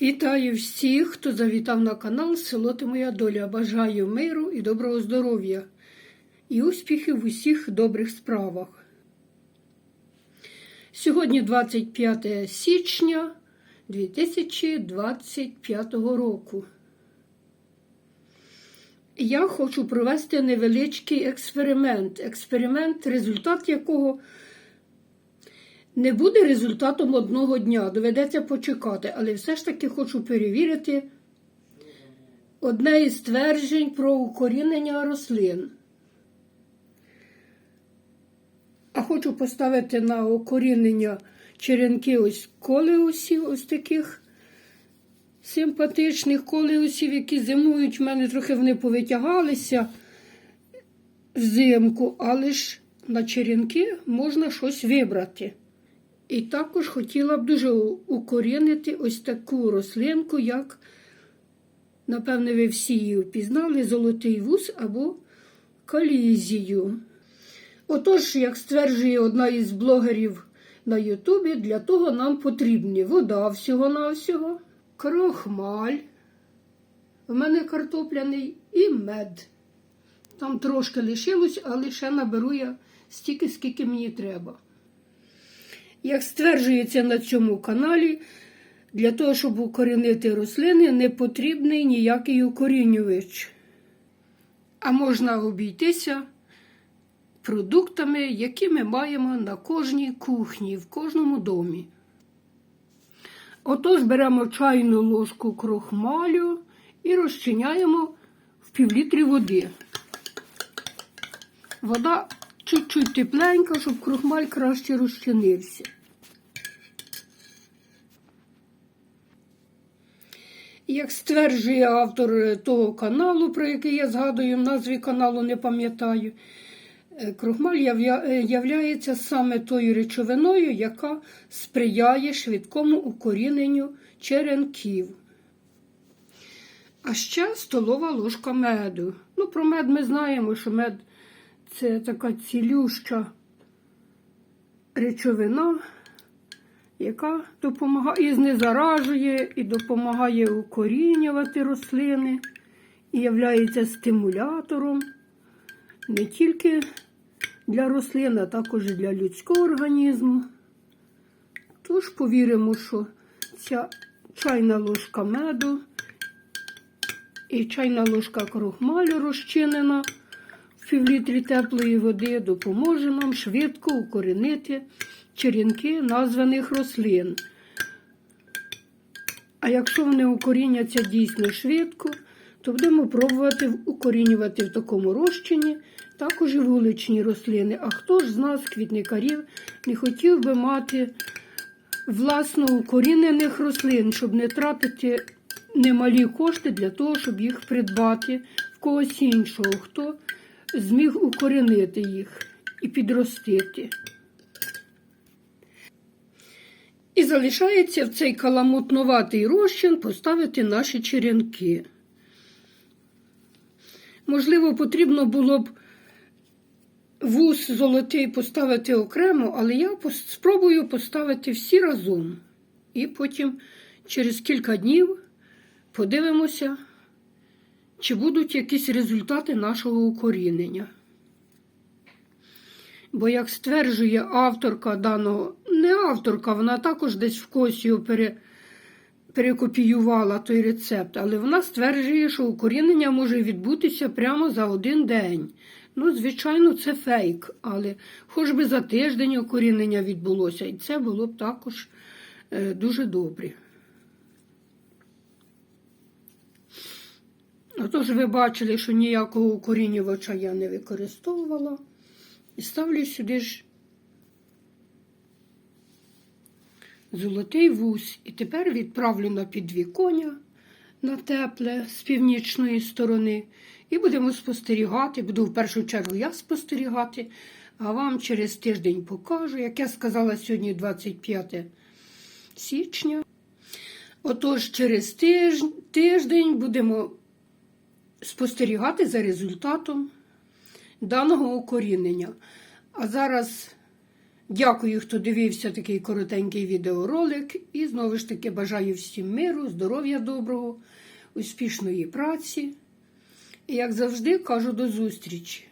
Вітаю всіх, хто завітав на канал Село Ти Моя Доля. Бажаю миру і доброго здоров'я і успіхів в усіх добрих справах. Сьогодні 25 січня 2025 року. Я хочу провести невеличкий експеримент. Експеримент, результат якого не буде результатом одного дня, доведеться почекати, але все ж таки хочу перевірити одне із тверджень про укорінення рослин. А хочу поставити на укорінення черенки ось колеусів, ось таких симпатичних колеусів, які зимують. В мене трохи вони повитягалися взимку, але ж на черенки можна щось вибрати. І також хотіла б дуже укорінити ось таку рослинку, як, напевне, ви всі її впізнали, золотий вус або колізію. Отож, як стверджує одна із блогерів на Ютубі, для того нам потрібні вода всього-навсього, крохмаль, в мене картопляний і мед. Там трошки лишилось, але ще наберу я стільки, скільки мені треба. Як стверджується на цьому каналі, для того, щоб укорінити рослини, не потрібний ніякий укорінювач. А можна обійтися продуктами, які ми маємо на кожній кухні, в кожному домі. Отож, беремо чайну ложку крохмалю і розчиняємо в півлітрі води. Вода чуть-чуть тепленька, щоб крохмаль краще розчинився. Як стверджує автор того каналу, про який я згадую, назві каналу не пам'ятаю, е, крохмаль являється саме тою речовиною, яка сприяє швидкому укоріненню черенків. А ще столова ложка меду. Ну, про мед ми знаємо, що мед це така цілюща речовина, яка допомагає і знезаражує, і допомагає укорінювати рослини, і являється стимулятором не тільки для рослин, а також і для людського організму. Тож повіримо, що ця чайна ложка меду і чайна ложка крохмалю розчинена півлітрі теплої води допоможе нам швидко укорінити черенки названих рослин. А якщо вони укоріняться дійсно швидко, то будемо пробувати укорінювати в такому розчині також і вуличні рослини. А хто ж з нас, квітникарів, не хотів би мати власно укорінених рослин, щоб не тратити немалі кошти для того, щоб їх придбати в когось іншого, хто зміг укорінити їх і підростити. І залишається в цей каламутнуватий розчин поставити наші черенки. Можливо, потрібно було б вус золотий поставити окремо, але я спробую поставити всі разом. І потім через кілька днів подивимося, чи будуть якісь результати нашого укорінення. Бо, як стверджує авторка даного, не авторка, вона також десь в когось пере, перекопіювала той рецепт, але вона стверджує, що укорінення може відбутися прямо за один день. Ну, звичайно, це фейк, але хоч би за тиждень укорінення відбулося, і це було б також е, дуже добре. Отож, ви бачили, що ніякого укорінювача я не використовувала. І ставлю сюди ж золотий вус. І тепер відправлю на підвіконня на тепле з північної сторони. І будемо спостерігати. Буду в першу чергу я спостерігати, а вам через тиждень покажу, як я сказала сьогодні 25 січня. Отож, через тиждень будемо спостерігати за результатом даного укорінення. А зараз Дякую, хто дивився такий коротенький відеоролик. І знову ж таки бажаю всім миру, здоров'я доброго, успішної праці. І як завжди кажу до зустрічі.